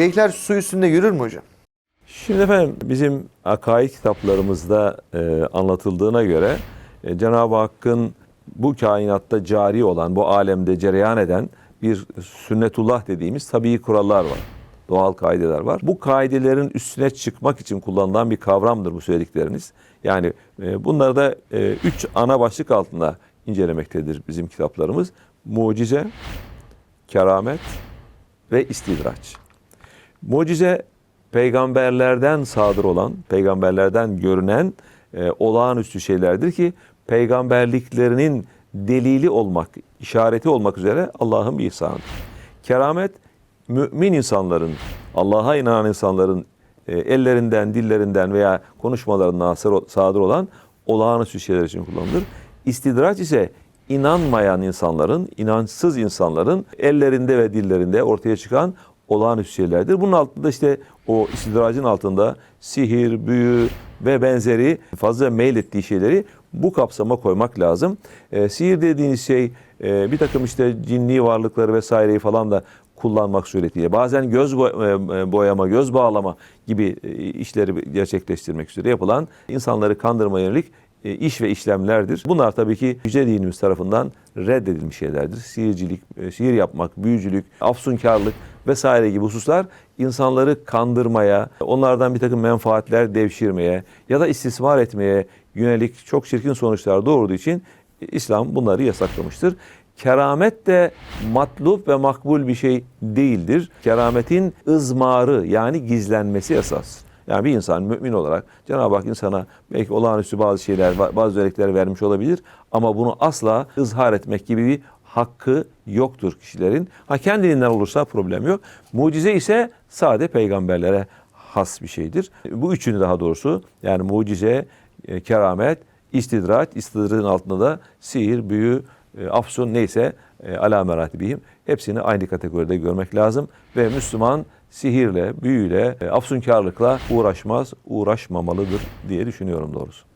Şeyhler su üstünde yürür mü hocam? Şimdi efendim bizim akaid kitaplarımızda e, anlatıldığına göre e, Cenab-ı Hakk'ın bu kainatta cari olan, bu alemde cereyan eden bir sünnetullah dediğimiz tabii kurallar var. Doğal kaideler var. Bu kaidelerin üstüne çıkmak için kullanılan bir kavramdır bu söyledikleriniz. Yani e, bunları da e, üç ana başlık altında incelemektedir bizim kitaplarımız. Mucize, keramet ve istidraç. Mucize peygamberlerden sadır olan, peygamberlerden görünen e, olağanüstü şeylerdir ki peygamberliklerinin delili olmak, işareti olmak üzere Allah'ın bir ihsanıdır. Keramet mümin insanların, Allah'a inanan insanların e, ellerinden, dillerinden veya konuşmalarından sadır olan olağanüstü şeyler için kullanılır. İstidraç ise inanmayan insanların, inançsız insanların ellerinde ve dillerinde ortaya çıkan olağanüstü şeylerdir. Bunun altında işte o istidracın altında sihir, büyü ve benzeri fazla meylettiği şeyleri bu kapsama koymak lazım. E, sihir dediğiniz şey e, bir takım işte cinni varlıkları vesaireyi falan da kullanmak suretiyle bazen göz bo- e, boyama, göz bağlama gibi e, işleri gerçekleştirmek üzere yapılan insanları kandırma yönelik e, iş ve işlemlerdir. Bunlar tabii ki yüce dinimiz tarafından reddedilmiş şeylerdir. Sihircilik, e, sihir yapmak, büyücülük, afsunkarlık vesaire gibi hususlar insanları kandırmaya, onlardan bir takım menfaatler devşirmeye ya da istismar etmeye yönelik çok çirkin sonuçlar doğurduğu için İslam bunları yasaklamıştır. Keramet de matlub ve makbul bir şey değildir. Kerametin ızmarı yani gizlenmesi esas. Yani bir insan mümin olarak Cenab-ı Hak insana belki olağanüstü bazı şeyler, bazı özellikler vermiş olabilir ama bunu asla ızhar etmek gibi bir hakkı yoktur kişilerin. Ha kendiliğinden olursa problem yok. Mucize ise sade peygamberlere has bir şeydir. Bu üçünü daha doğrusu yani mucize, e, keramet, istidraç, istidracın altında da sihir, büyü, e, afsun neyse e, ala meratibihim hepsini aynı kategoride görmek lazım ve Müslüman sihirle, büyüyle, e, afsunkarlıkla uğraşmaz, uğraşmamalıdır diye düşünüyorum doğrusu.